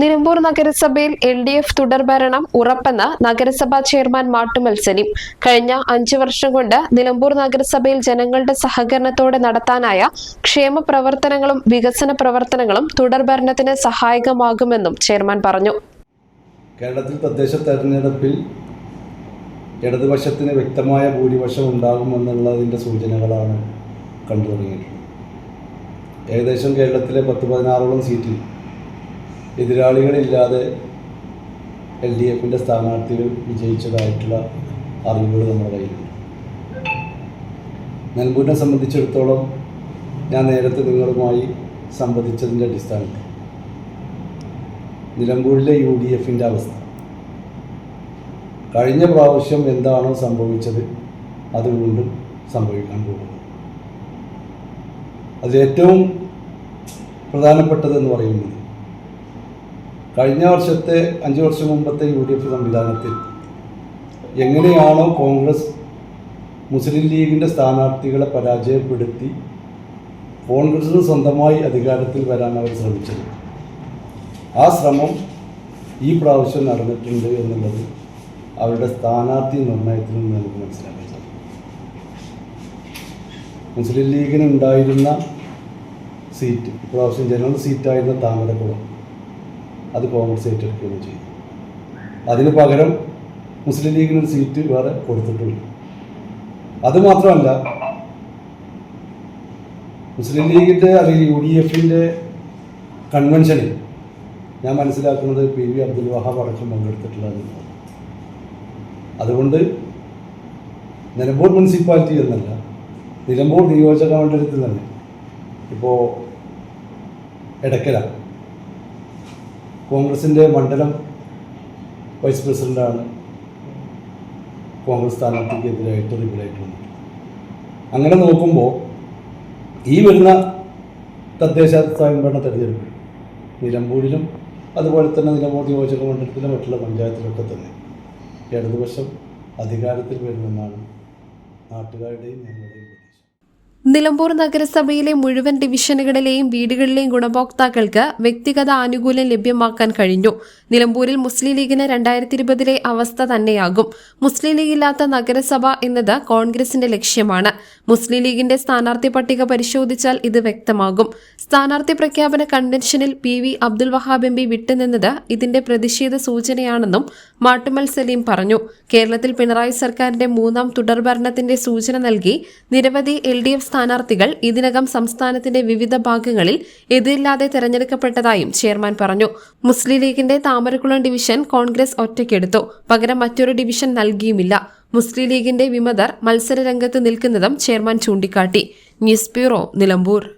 Nilambur നഗരസഭയിൽ L D F തുടർഭരണം ഉറപ്പെന്ന് നഗരസഭാ ചെയർമാൻ മാട്ടുമൽ കഴിഞ്ഞ അഞ്ചു വർഷം കൊണ്ട് നിലമ്പൂർ നഗരസഭയിൽ ജനങ്ങളുടെ സഹകരണത്തോടെ നടത്താനായ ക്ഷേമ പ്രവർത്തനങ്ങളും വികസന പ്രവർത്തനങ്ങളും തുടർഭരണത്തിന് സഹായകമാകുമെന്നും ചെയർമാൻ പറഞ്ഞു. കേരളത്തിൽ തദ്ദേശ തെരഞ്ഞെടുപ്പിൽ ഇടതുപക്ഷത്തിന് വ്യക്തമായ ഭൂരിപക്ഷം ഉണ്ടാകുമെന്നുള്ളതിന്റെ സൂചനകളാണ് കണ്ടു തുടങ്ങിയിട്ടുള്ളത് ഏകദേശം കേരളത്തിലെ പത്ത് പതിനാറോളം സീറ്റിൽ എതിരാളികളില്ലാതെ എൽ ഡി എഫിന്റെ സ്ഥാനാർത്ഥികൾ വിജയിച്ചതായിട്ടുള്ള അറിവുകൾ നമ്മുടെ കയ്യിലുണ്ട്. നെൽമ്പൂരിനെ സംബന്ധിച്ചിടത്തോളം ഞാൻ നേരത്തെ നിങ്ങളുമായി സംവദിച്ചതിന്റെ അടിസ്ഥാനത്തിൽ നിലമ്പൂരിലെ യു ഡി എഫിന്റെ അവസ്ഥ. കഴിഞ്ഞ പ്രാവശ്യം എന്താണോ സംഭവിച്ചത് അത് വീണ്ടും സംഭവിക്കാൻ പോകുന്നു. അതിലേറ്റവും പ്രധാനപ്പെട്ടതെന്ന് പറയുന്നത് കഴിഞ്ഞ വർഷത്തെ അഞ്ച് വർഷം മുമ്പത്തെ യു ഡി എഫ് സംവിധാനത്തിൽ എങ്ങനെയാണോ കോൺഗ്രസ് മുസ്ലിം ലീഗിന്റെ സ്ഥാനാർത്ഥികളെ പരാജയപ്പെടുത്തി കോൺഗ്രസിന് സ്വന്തമായി അധികാരത്തിൽ വരാൻ അവർ ശ്രമിച്ചത്. ആ ശ്രമം ഈ പ്രാവശ്യം നടന്നിട്ടുണ്ട് എന്നുള്ളത് അവരുടെ സ്ഥാനാർത്ഥി നിർണയത്തിൽ നിന്ന് നമുക്ക് മനസ്സിലാക്കാൻ മുസ്ലിം ലീഗിന് ഉണ്ടായിരുന്ന സീറ്റ് ഇപ്രാവശ്യം ജനറൽ സീറ്റായിരുന്ന താമരക്കുളം. അത് കോൺഗ്രസ് ഏറ്റെടുക്കുകയും ചെയ്തു. അതിന് പകരം മുസ്ലിം ലീഗിന് ഒരു സീറ്റ് വേറെ കൊടുത്തിട്ടുമില്ല അതുമാത്രമല്ല മുസ്ലിം ലീഗിന്റെ അല്ലെങ്കിൽ യു ഡി എഫിന്റെ കൺവെൻഷനിൽ ഞാൻ മനസ്സിലാക്കുന്നത് പി വി അബ്ദുൽ വഹാബ് അടക്കം പങ്കെടുത്തിട്ടുള്ളതാണ്. അതുകൊണ്ട് നിലമ്പൂർ മുനിസിപ്പാലിറ്റി എന്നല്ല നിലമ്പൂർ നിയോജക മണ്ഡലത്തിൽ തന്നെ. ഇപ്പോൾ എടക്കര കോൺഗ്രസിന്റെ മണ്ഡലം വൈസ് പ്രസിഡന്റാണ് കോൺഗ്രസ് സ്ഥാനാർത്ഥിക്കെതിരായിട്ട് റിബിലായിട്ട് വന്നത് അങ്ങനെ നോക്കുമ്പോൾ ഈ വരുന്ന തദ്ദേശ സ്വയംഭരണ തെരഞ്ഞെടുപ്പ് നിലമ്പൂരിലും അതുപോലെ തന്നെ നിലമ്പൂർ നിയോജക മണ്ഡലത്തിലും മറ്റുള്ള പഞ്ചായത്തിലൊക്കെ തന്നെ ഇടതുപക്ഷം അധികാരത്തിൽ വരുമെന്നാണ് നാട്ടുകാരുടെയും ഞങ്ങളുടെയും നിലമ്പൂർ നഗരസഭയിലെ മുഴുവൻ ഡിവിഷനുകളിലെയും വീടുകളിലെയും ഗുണഭോക്താക്കൾക്ക് വ്യക്തിഗത ആനുകൂല്യം ലഭ്യമാക്കാൻ കഴിഞ്ഞു. നിലമ്പൂരിൽ മുസ്ലിം ലീഗിന് രണ്ടായിരത്തി ഇരുപതിലെ അവസ്ഥ തന്നെയാകും. മുസ്ലിം ലീഗ് ഇല്ലാത്ത നഗരസഭ എന്നത് കോൺഗ്രസിന്റെ ലക്ഷ്യമാണ്. മുസ്ലിം ലീഗിന്റെ സ്ഥാനാർത്ഥി പട്ടിക പരിശോധിച്ചാൽ ഇത് വ്യക്തമാകും. സ്ഥാനാർത്ഥി പ്രഖ്യാപന കൺവെൻഷനിൽ P V Abdul Wahab M P വിട്ടുനിന്നത് ഇതിന്റെ പ്രതിഷേധ സൂചനയാണെന്നും മാട്ടുമൽ സലീം പറഞ്ഞു. കേരളത്തിൽ പിണറായി സർക്കാരിന്റെ മൂന്നാം തുടർഭരണത്തിന്റെ സൂചന നൽകി നിരവധി എൽ ഡി എഫ് സ്ഥാനാർത്ഥികൾ ഇതിനകം സംസ്ഥാനത്തിന്റെ വിവിധ ഭാഗങ്ങളിൽ എതിരില്ലാതെ തെരഞ്ഞെടുക്കപ്പെട്ടതായും ചെയർമാൻ പറഞ്ഞു. മുസ്ലിം ലീഗിന്റെ താമരക്കുളം ഡിവിഷൻ കോൺഗ്രസ് ഒറ്റയ്ക്കെടുത്തു. പകരം മറ്റൊരു ഡിവിഷൻ നൽകിയുമില്ല. മുസ്ലിം ലീഗിന്റെ വിമതർ മത്സര രംഗത്ത് നിൽക്കുന്നതും ചെയർമാൻ ചൂണ്ടിക്കാട്ടി. News bureau Nilambur.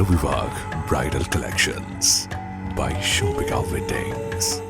Ravi Bridal Collections by Shobhika Weddings.